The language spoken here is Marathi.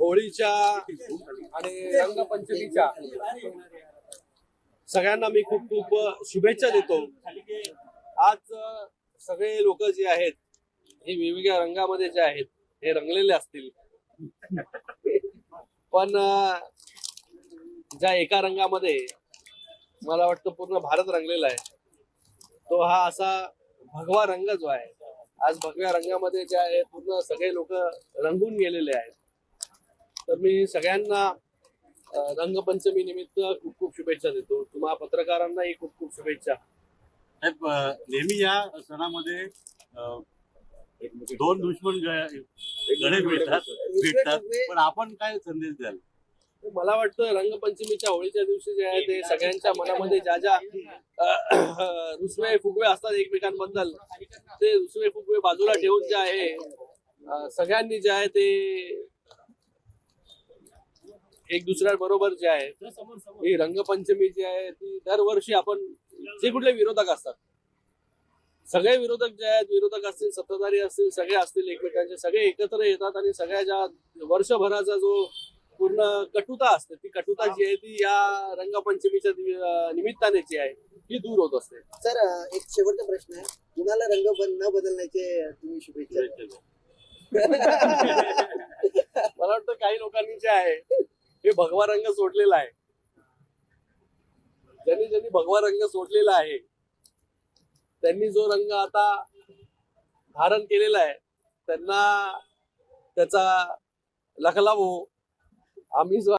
होळीच्या आणि रंगपंचमीच्या सगळ्यांना मी खूप खूप शुभेच्छा देतो. आज सगळे लोक जे आहेत हे वेगवेगळ्या रंगामध्ये जे आहेत हे रंगलेले असतील. पण ज्या एका रंगामध्ये मला वाटतं पूर्ण भारत रंगलेला आहे तो हा असा भगवा रंग जो आहे आज भगव्या रंगामध्ये जे आहे पूर्ण सगळे लोक रंगून गेलेले आहेत. तर मी सगळ्यांना रंगपंचमी निमित्त खूप खूप शुभेच्छा देतो. तुम्हा पत्रकारांनाही खूप खूप शुभेच्छा. नेहमी या सणामध्ये दोन दुश्मन ग- गणे भेटतात भेटतात. पण आपण काय संदेश द्याल? मला वाटतं रंगपंचमीच्या होळीच्या दिवशी जे आहे ते सगळ्यांच्या मनामध्ये ज्या ज्या रुसवे फुगवे असतात एकमेकांबद्दल ते रुसवे फुगवे बाजूला ठेवून जे आहे सगळ्यांनी जे आहे ते एक दुसऱ्याबरोबर जे आहे ही रंगपंचमी जी आहे ती दरवर्षी आपण जे कुठले विरोधक असतात सगळे विरोधक जे आहेत विरोधक असतील सत्ताधारी असतील सगळे असतील एकमेकांचे सगळे एकत्र येतात आणि सगळ्या ज्या वर्षभराचा जो पूर्ण कटुता असते. ती कटुता जी आहे ती या रंगपंचमीच्या निमित्ताने जी आहे ही दूर होत असते. सर एक शेवटचा प्रश्न आहे. कुणाला रंग न बदलण्याचे तुम्ही शुभेच्छा? मला वाटतं काही लोकांनी जे आहे हे भगवा रंग सोडलेला आहे. ज्यांनी ज्यांनी भगवा रंग सोडलेला आहे त्यांनी जो रंग आता धारण केलेला आहे त्यांना त्याचा लखलाभ हो आम्ही जो